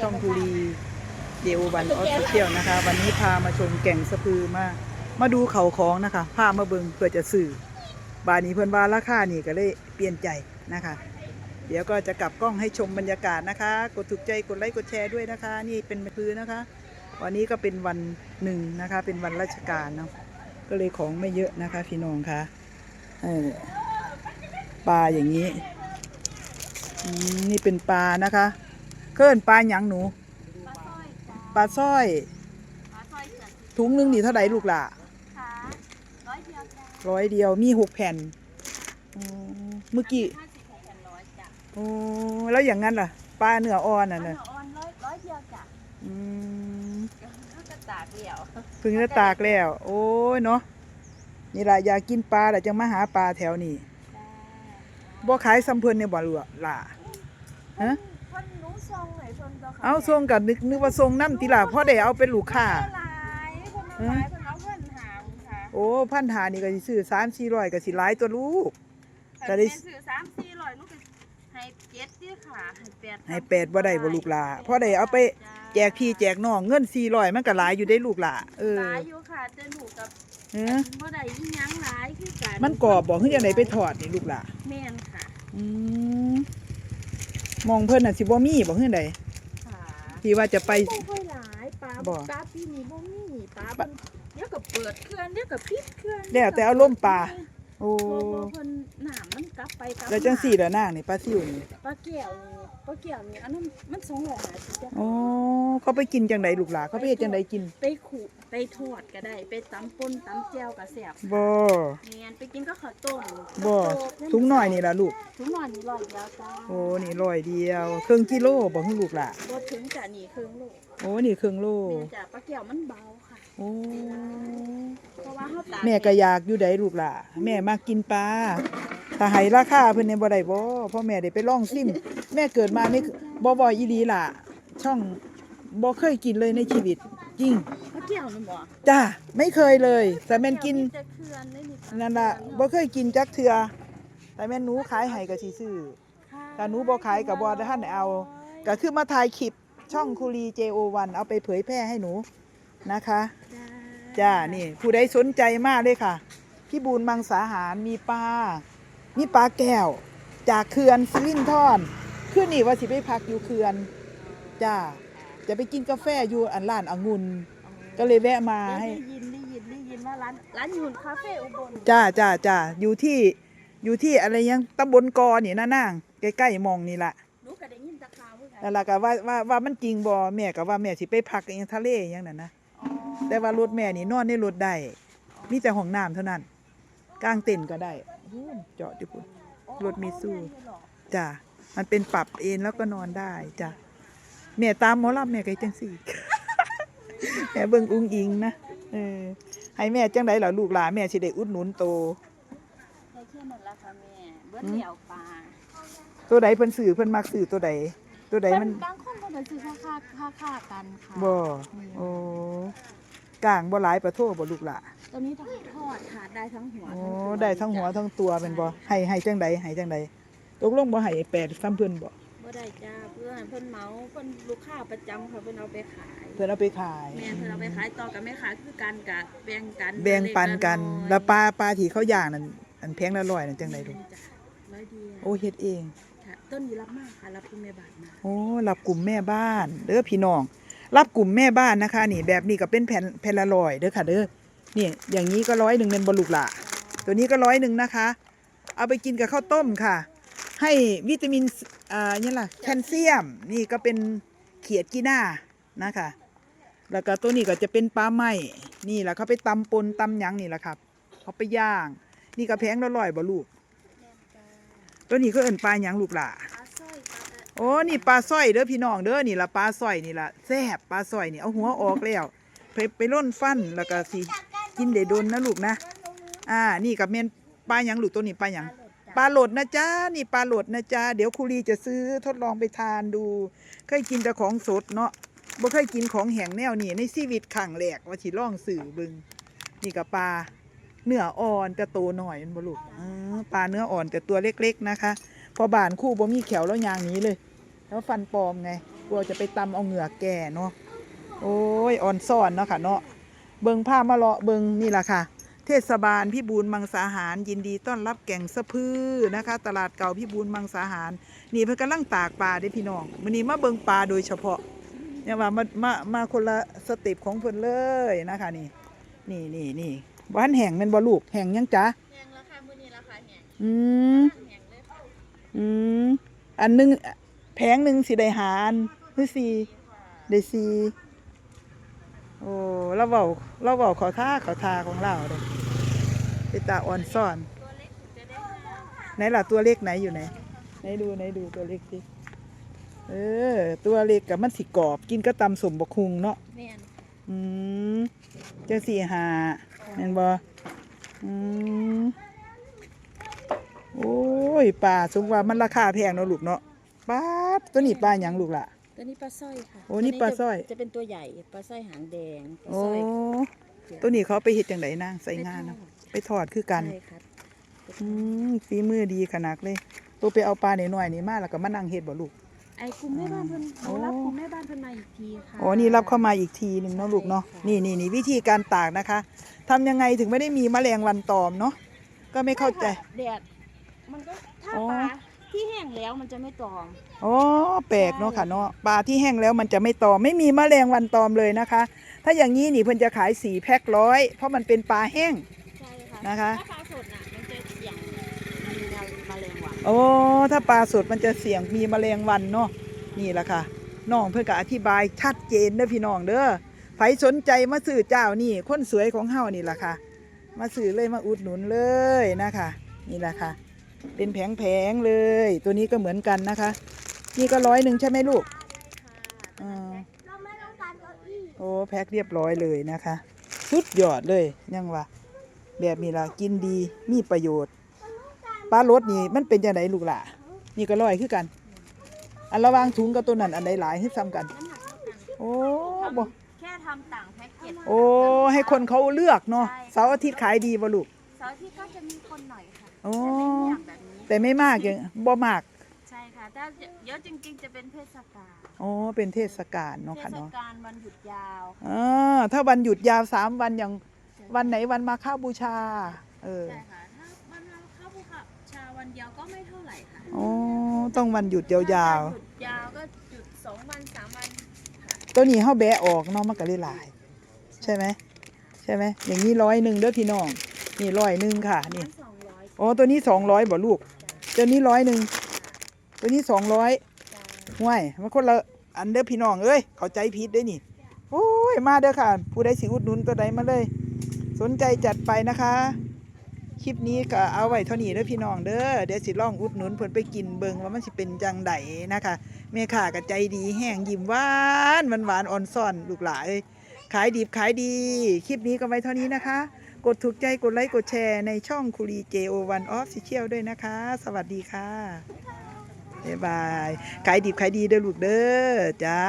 ช่องกุรีเดววันออฟฟิเชียลนะคะ วันนี้พามาชมแก่งสะพือมามาดูเขาของนะคะพามาเบิงเพื่อจะสื่อบานนี้เพื่อนว่าราคานี่ก็เลยเปลี่ยนใจนะคะ เดี๋ยวก็จะกลับกล้องให้ชมบรรยากาศนะคะ กดถูกใจกดไลค์กดแชร์ด้วยนะคะ นี่เป็นพื้นนะคะ วันนี้ก็เป็นวันหนึ่งนะคะ เป็นวันราชการเนาะก็เลยของไม่เยอะนะคะพี่น้องคะเออปลาอย่างนี้นี่เป็นปลานะคะ เคลื่อนปลาหยังหนู ปลาสร้อยจ้าปลาสร้อย ปลาสร้อยเสือถุงหนึงนี่เท่าไหร่ลูกล่ะขาร้อยเดียวจ้าร้อยเดียวมีหกแผ่นอ๋อเมื่อกี้ห้าสิบหกแผ่นร้อยจ้าโอ้แล้วอย่างนั้นล่ะ ปลาเนื้ออ่อนอัอะนนะออนร้อยร้อยเดียวจ้าอืมเขาจะตากเดี่ยวเพิ่งจะตากแล้ว โอ้ยเนาะนี่ล่ะอยากกินปลาแต่จังมาหาปลาแถวนี้จ้าบ่ขายซ้ำเพิ่นเนี่ยบ่ล่ะล่ะฮะคนหนู ทรงไหนคนตัวเขาเอาส่งกับนึกนึกว่าส่งน้ำติล่ะพ่อได้เอาเป็นลูกค้าหลายคนมาขายคนเอาเพื่อนหามค่ะโอ้พันหานี่ก็สิซื้อ3 400ก็สิหลายตัวลูก แต่แต่ได้ได้ ซื้อสามสี่ร้อยลูกก็ให้เจ็ดดิค่ะให้แปดให้แปดบ่ได้บ่ลูกหล่ะพ่อได้เอาไปแจกพี่แจกน้องเงิน400มันก็หลายอยู่ได้ลูกหล่ะเออหลายอยู่ค่ะเจนหนูกับเออบ่ได้ยิ่งยังหลายคือกันมันกรอบบ่คือจังไดไปทอดนี่ลูกหล่ะแม่นค่ะ อืม มองเพิ่นน่ะสิบ่มีบ่คือใดค่ะที่ว่าจะไป บ่ค่อยหลายปลาบ่ ปลาปีนี้บ่มีปลาเพิ่นเดี๋ยวก็เปิดเครื่องเดี๋ยวก็ปิดเครื่องแล้วแต่อารมณ์ปลา โอ้บ่บ่เพิ่นน้ำมันกลับไปกลับมาแล้วจังสี่ละนางนี่ปลาซิวนี่ปลาแก้วนี่ปลาแก้วนี่อันนั้นมัน250จ้ะอ๋อเขาไปกินจังไดลูกหลาเขาไปเฮ็ดจังไดกิน ไปขูดไป ทอดก็ได้ ไปตำป่นตำแจ่วก็แซ่บบ่แม่นไปกินก็ข้าวต้มบ่ถุงน้อยนี่ล่ะลูกถุงน้อยนี่ร้อยเดียวจ้าโอ้นี่ร้อยเดียวครึ่งกิโลบ่คือลูกหล่ะบ่ถึงจ้ะนี่ครึ่งโลโอ้นี่ครึ่งโลแม่จ้ะปลาแก้วมันเบาค่ะโอ้เพราะว่าเฮาตากแม่ก็อยากอยู่ใดลูกหล่ะ แม่มากินปลาถ้าให้ราคาเพิ่นเนี่ยบ่ได้บ่เพราะแม่ได้ไปลองซิม แม่เกิดมานี่บ่บ่อีหลีล่ะ ช่องบ่เคยกินเลยในชีวิตจริง ปลาแก้วนี่บ่จ้าไม่เคยเลยแต่แม่นกินแต่เขื่อนได้นี่ค่ะนั่นล่ะบ่เคยกินจักเทื่อแต่แม่นหนูขายให้ก็สิซื้อค่ะถ้าหนูบ่ขายก็บ่ได้ทันได้เอา ก็คือมาถ่ายคลิปช่องคุรี JO1 เอาไปเผยแพร่ให้หนูนะคะ จ้า นี่ ผู้ใดสนใจมากเลยค่ะ พี่บูนมังสาหารมีปลา มีปลาแก้ว จากเขื่อนสิรินทอนขึ้นนี่ว่าสิไปพักอยู่เขื่อน จ้า จะไปกินกาแฟอยู่อันร้านองุ่น ก็เลยแวะมาได้ให้ยินได้ยินได้ยินว่าร้านร้านอยู่คาเฟ่อุบลจ้าจ้าจ้าอยู่ที่อยู่ที่อะไรยังตำบลกอนี่นะนางใกล้ๆหมองนี่ละหนูก็ได้ยินแตะข่าวเหมือนกันั่นล่ะก็ว่าว่าว่ามันจริงบ่แม่ก็ว่าแม่สิไปพักอหยังทะเลอหยังนั่นนะอ๋อแต่ว่ารถแม่นี่นอนในรถได้มีแต่ห้องน้ำเท่านั้นกลางเต็นท์ก็ได้อู้เจาะอยู่พุ่น รถมิตซูจ้ามันเป็นปรับเอนแล้วก็นอนได้จ้ะแม่ตามหมอลำแม่ก็เฮ็ดจังสี่ แม่เบิ่งอุ้งอิงนะเออให้แม่จังไดล่ะลูกหลานแม่สิได้อุดหนุนโตได้แค่นั้นละค่ะแม่เบิ้ลเดี่ยวปลาตัวใดเพิ่นซื้อเพิ่นมักซื้อตัวใดตัวใดมันบางคนก็เลยซื้อค่าค่าค่าค่ากันค่ะบ่โอ้กลางบ่หลายประโทบ่ลูกหล่ะตัวนี้ทั้งทอดค่ะได้ทั้งหัวโอ้ทั้งตัวได้ทั้งหัวทั้งตัวเป็นบ่ให้ให้จังใดให้จังใดตกลงบ่ให้แปดซ้ำเพิ่นบ่ บ่ได้จ้าเพื่อนเพิ่นเหมาเพิ่นลูกค้าประจำค่ะเพิ่นเอาไปขายเพิ่นเอาไปขาย แม่เพิ่นเอาไปขายต่อกับแม่ค้าคือกันกับแบ่งกันแบ่งปันกัน เล็ๆแล้วปลาปลาที่เขาย่างนั่นอันแพงละร้อยนั่นจังใดลูกจ้ะร้อยเดียวโอ้เฮ็ดเอง ค่ะต้นนี้รับมากค่ะรับคุณแม่บาทมาโอ้รับกลุ่มแม่บ้านเด้อพี่น้อง รับกลุ่มแม่บ้านนะคะ นี่แบบนี้ก็เป็นแผ่นแผ่นละร้อยเด้อค่ะเด้อนี่อย่างนี้ก็ร้อยหนึ่งเป็นบลูกละตัวนี้ก็ร้อยหนึ่งนะคะ เอาไปกินกับข้าวต้มค่ะ ให้วิตามิน อ่านี่ยล่ะแคลเซียมนี่ก็เป็นเขียดกีน่านะคะแล้วก็ตัวนี้ก็จะเป็นปลาไหมนี่แหละเขาไปตำปนตำหยังนี่แหละครับเขาไปย่าง นี่ก็แพงละร้อยบ่ลูกตัวนี้ก็เอิ่นปลาหยังลูกล่ะปลาสร้อยปลาเอ่อโอ้นี่ปลาสร้อยเด้อพี่น้องเด้อนี่ละปลาสร้อยนี่ละแซ่บปลาสร้อยนี่เอาหัวออกแล้วไปไปร่นฟันแล้วก็สิกินได้โดนนะลูกนะ อ่า นี่กับเมนปลาหยังลูกตัวนี้ปลาหยัง ปลาโหลดนะจ๊ะนี่ปลาโหลดนะจ๊ะเดี๋ยวครูรีจะซื้อทดลองไปทานดู เคยกินแต่ของสดเนาะบ่เคยกินของแห้งแนวนี้ในชีวิตขังแหลกว่าสิลองสื่อบึง นี่กับปลาเนื้ออ่อนแต่โตหน่อยมันบ่ลูกปลาเนื้ออ่อนแต่ตัวเล็กๆนะคะ พอบานคู่บ่มีแขวแล้วยางนี้เลย แล้วฟันปลอมไงกลัวจะไปตำเอาเหงือกแก่เนาะโอ้ยอ่อนซ่อนเนาะค่ะเนาะเบิงผ้ามาเลาะเบิงนี่แหละค่ะ เทศบาลพิบูลมังสาหาร ยินดีต้อนรับแก่งสะพือนะคะ ตลาดเก่าพิบูลมังสาหาร นี่เพิ่นกำลังตากปลาเด้อพี่น้องมื้อนี้มาเบิงปลาโดยเฉพาะเนี่ยว่ามามามาคนละสเต็ปของเพิ่นเลยนะคะนี่นี่นี่นี่บ้านแห่งแม่นบ่ลูกแห่งยังจ๊ะแหงราคามื้อนี้ราคาแหงอืมแหงเลยอืมอันหนึงแผงหนึ่งสิได้หาอันหรือสี่ได้สี่โอ้เราเว้าเราเว้าขอท่าขอทาของเราเด้เป็นตาอ่อนซ่อนตัวเล็กจะได้ห้าไหนล่ะตัวเล็กไหนอยู่ไหนไหนดูไหนดูตัวเล็กสิเออ ตัวเล็กกับมันสิกรอบ กินก็ตำสมบกคุงเนาะแม่นอืมจังสี่หาแม่นบ่อืมโอ้ยปลาสมว่ามันราคาแพงเนาะลูกเนาะปลาดตัวนี้ปลาหยังลูกล่ะ ตัวนี้ปลาสร้อยค่ะโอ้นี่ปลาสร้อย จะเป็นตัวใหญ่ปลาสร้อยหางแดงปลาโอ้สร้อยตัวนี้เขาไปเฮ็ดจังไดนางใส่งานเนาะไปทอดคือกัน ใช่ครับอืมฝีมือดีขนาดเลยตัวไปเอาปลาหน่อยๆนี่มาแล้วก็มานั่งเฮ็ดบ่ลูก ไอ้กลุ่มแม่บ้านเพิ่นโอ้เรารับกลุ่มแม่บ้านเพิ่นมาอีกทีค่ะ อ๋อนี่รับเข้ามาอีกทีหนึ่งเนาะลูกเนาะใช่ค่ะ นี่นี่นี่วิธีการตากนะคะทำยังไงถึงไม่ได้มีแมลงวันตอมเนาะก็ไม่เข้าใจ แดดมันก็ถ้าอ๋อ ปลา ที่แห้งแล้วมันจะไม่ตอม อ๋อแปลกเนาะค่ะเนาะปลาที่แห้งแล้วมันจะไม่ตอม ไม่มีแมลงวันตอมเลยนะคะ ถ้าอย่างนี้นี่เพิ่นจะขายสีแพ็คร้อยเพราะมันเป็นปลาแห้ง ใช่ค่ะนะคะ ถ้าปลาสดน่ะมันจะเสี่ยงมีแมลงวันโอ้ถ้าปลาสดมันจะเสี่ยงมีแมลงวันเนาะนี่แหละค่ะน้องเพื่อนก็อธิบายชัดเจนเด้อพี่น้องเด้อใครสนใจมาซื้อเจ้านี่คนสวยของเฮานี่แหละค่ะ มาซื้อเลยมาอุดหนุนเลยนะคะ นี่แหละค่ะ เป็นแผงๆเลย ตัวนี้ก็เหมือนกันนะคะ นี่ก็ร้อยหนึ่งใช่ไหมลูกอ่าโอ้แพ็คเรียบร้อยเลยนะคะ สุดยอดเลยยังวะแบบนี้ล่ะกินดีมีประโยชน์ปลารสนี่มันเป็นจังไดลูกล่ะ นี่ก็ร้อยคือกัน อันระหวางถุงกับตัวนั้นอันใดหลายให้ซ้ำกัน น้ำหนักเท่ากันโอ้บ่แค่ทำต่างแพ็กเกจโอ้ ให้คนเขาเลือกเนาะใช่เสาร์อาทิตย์ขายดีบ่ลูก เสาร์อาที่ก็จะมีคนหน่อยค่ะ โอ้จะไม่เงียบแบบนี้แต่ไม่มากยังบ่มาก ใช่ค่ะ ถ้าเยอะจริงๆ จะเป็นเทศกาลอ๋อเป็นเทศกาลเนาะเทค่ะศเนาะกาลวันหยุดยาวอ่าถ้าวันหยุดยาวสามวันอย่างวันไหนวันมาฆบูชา เออใช่ค่ะ ถ้าวันเราเข้าภูเขาชาวันเดียวก็ไม่เท่าไหร่ค่ะอ๋อต้องวันหยุดยาวถ้วันหยุดยาวก็หยุดสองวันสามวันค่ะๆตัวนี้เฮาแบะออกเนาะมันก็เลยหลาย ใช่ไหมใช่ไหมอย่างนี้ร้อยหนึ่งเด้อพี่น้องนี่ร้อยหนึ่งค่ะนี่ ส องร้อยอ๋อตัวนี้สองร้อยบ่ลูก ตัวนี้ร้อยหนึ่งตัวนี้สองร้อยห่วยมันคนละอันเด้อพี่น้องเอ้ยเข้าใจผิดเด้นี่โอ้ยมาเด้อค่ะ ผู้ใดสิอุดหนุนตัวใดมาเลย สนใจจัดไปนะคะ คลิปนี้ก็เอาไว้เท่านี้เด้อพี่น้องเด้อเดี๋ยวสิลองอุดหนุนเพิ่นไปกินเบิงว่ามันสิเป็นจังไดนะคะแม่าก็ใจดีแห้งยิ้มหวานมันหวานอ่อนซ่อนลูกหลาเอ้ยขายดีขายดี คลิปนี้ก็ไว้เท่านี้นะคะ กดถูกใจกดไลค์กดแชร์ในช่องคุรี JO1 Official ด้วยนะคะ สวัสดีค่ะ บ๊ายบาย ขายดิบขายดีเด้อลูกเด้อจ้า